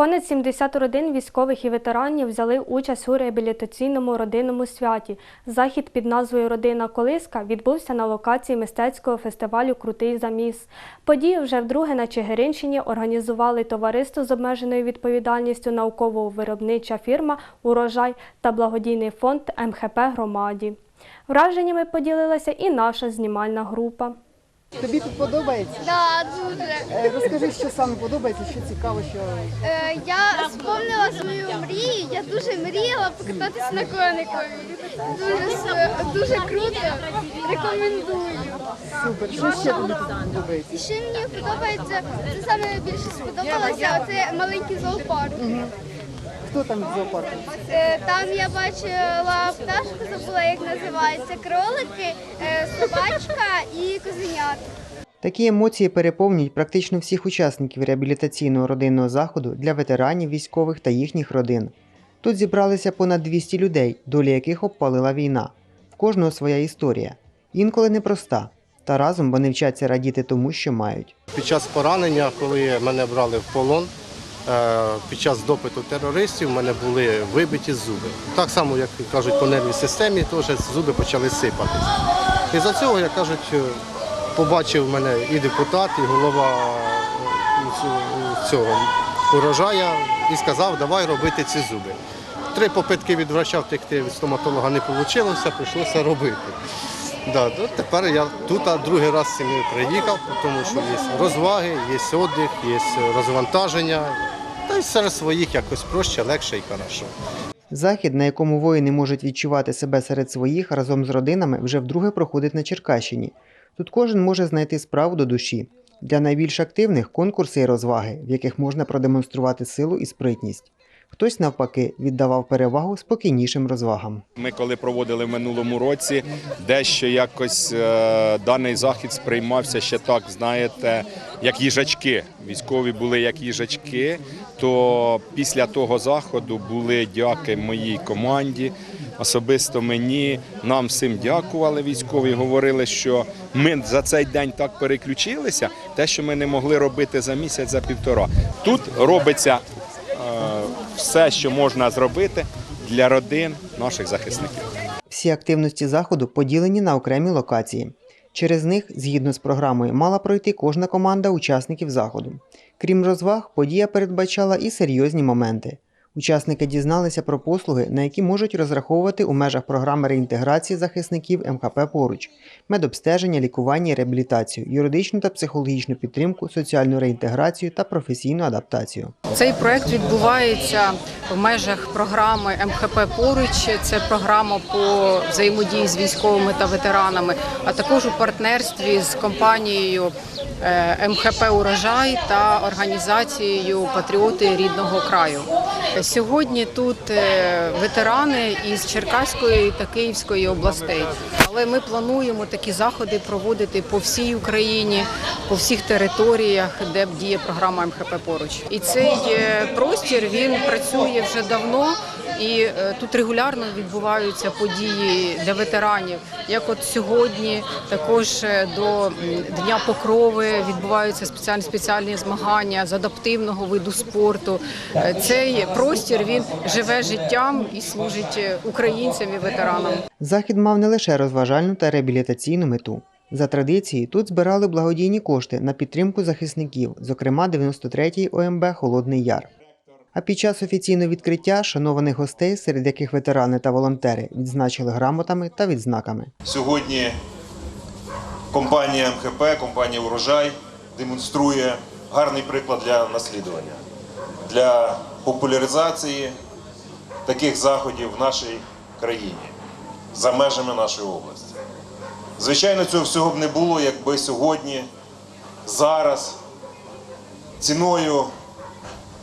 Понад 70 родин військових і ветеранів взяли участь у реабілітаційному родинному святі. Захід під назвою Родина Колиска відбувся на локації мистецького фестивалю Крутий заміс. Подію вже вдруге на Чигиринщині організували товариство з обмеженою відповідальністю науково-виробнича фірма Урожай та благодійний фонд МХП Громаді. Враженнями поділилася і наша знімальна група. Тобі тут подобається? Да, дуже. Е, Розкажи, що саме подобається, що цікаво, що Е, я спомнила свою мрію. Я дуже мріяла покататися на коникові. Дуже, с- дуже круто. Рекомендую. супер. Що ще тобі тут подобається? І ще мені подобається, це саме більше сподобалося, це маленький зоопарк. Хто там в зоопарку? Е, Там я бачила пташку, забула, як називається, кролики, е, собачка і козенят. Такі емоції переповнюють практично всіх учасників реабілітаційного родинного заходу для ветеранів, військових та їхніх родин. Тут зібралися понад 200 людей, долі яких обпалила війна. В кожного своя історія, інколи непроста, та разом вони вчаться радіти тому, що мають. Під час поранення, коли мене брали в полон, під час допиту терористів в мене були вибиті зуби. Так само, як кажуть, по нервній системі, теж зуби почали сипатись. І за цього, як кажуть, е, побачив мене і депутат, і голова е, цього урожая і сказав, давай робити ці зуби. Три попитки від врача від стоматолога не вийшло, прийшлося робити. Да, тепер я тут другий раз з сім'єю приїхав, тому що є розваги, є віддих, є розвантаження. Та й серед своїх якось проще, легше і хорошо. Захід, на якому воїни можуть відчувати себе серед своїх разом з родинами, вже вдруге проходить на Черкащині. Тут кожен може знайти справу до душі. Для найбільш активних конкурси і розваги, в яких можна продемонструвати силу і спритність. Хтось, навпаки, віддавав перевагу спокійнішим розвагам. Ми коли проводили в минулому році, дещо якось е, даний захід сприймався ще так, знаєте, як їжачки. Військові були як їжачки. То після того заходу були дяки моїй команді, особисто мені. Нам всім дякували військові. Говорили, що ми за цей день так переключилися, те, що ми не могли робити за місяць, за півтора. Тут робиться все, що можна зробити для родин наших захисників. Всі активності заходу поділені на окремі локації. Через них, згідно з програмою, мала пройти кожна команда учасників заходу. Крім розваг, подія передбачала і серйозні моменти. Учасники дізналися про послуги, на які можуть розраховувати у межах програми реінтеграції захисників МХП поруч, медобстеження, лікування і реабілітацію, юридичну та психологічну підтримку, соціальну реінтеграцію та професійну адаптацію. Цей проект відбувається в межах програми МХП поруч. Це програма по взаємодії з військовими та ветеранами, а також у партнерстві з компанією МХП Урожай та організацією Патріоти рідного краю. Сьогодні тут е, ветерани із Черкаської та Київської областей. Але ми плануємо такі заходи проводити по всій Україні, по всіх територіях, де діє програма МХП поруч. І цей е, простір він працює вже давно. І е, тут регулярно відбуваються події для ветеранів. Як от сьогодні, також е, до Дня Покрови відбуваються спеціальні спеціальні змагання з адаптивного виду спорту. Е, Цей простір він живе життям і служить українцям і ветеранам. Захід мав не лише розважальну та реабілітаційну мету. За традицією, тут збирали благодійні кошти на підтримку захисників, зокрема 93-й ОМБ Холодний Яр. А під час офіційного відкриття шанованих гостей, серед яких ветерани та волонтери, відзначили грамотами та відзнаками. Сьогодні компанія МХП, компанія Урожай демонструє гарний приклад для наслідування, для популяризації таких заходів в нашій країні за межами нашої області. Звичайно, цього всього б не було, якби сьогодні, зараз, ціною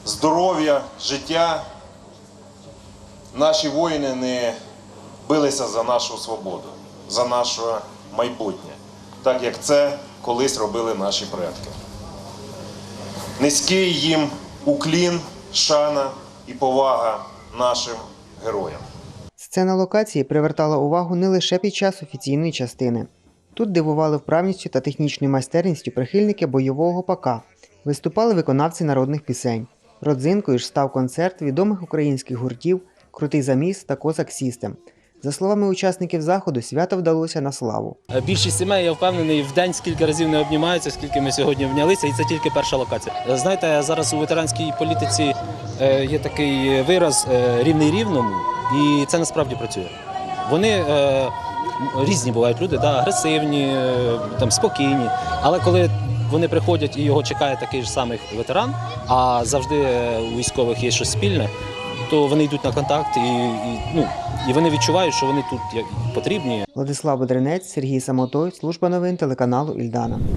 здоров'я, життя наші воїни не билися за нашу свободу, за наше майбутнє, так як це колись робили наші предки. Низький їм уклін, шана і повага нашим героям. Сцена локації привертала увагу не лише під час офіційної частини. Тут дивували вправністю та технічною майстерністю прихильники бойового ПК, виступали виконавці народних пісень. Родзинкою ж став концерт відомих українських гуртів Крутий заміс та Козак Сістем. За словами учасників заходу, свято вдалося на славу. Більшість сімей, я впевнений, в день скільки разів не обнімаються, скільки ми сьогодні обнялися, і це тільки перша локація. Знаєте, зараз у ветеранській політиці е, є такий вираз е, рівний рівному, і це насправді працює. Вони е, різні бувають люди, да, агресивні, е, там, спокійні. Але коли вони приходять і його чекає такий ж самий ветеран, а завжди е, у військових є щось спільне, то вони йдуть на контакт і, і, ну, і вони відчувають, що вони тут потрібні. Владислав Бодринець, Сергій Самотой, служба новин телеканалу Ільдана.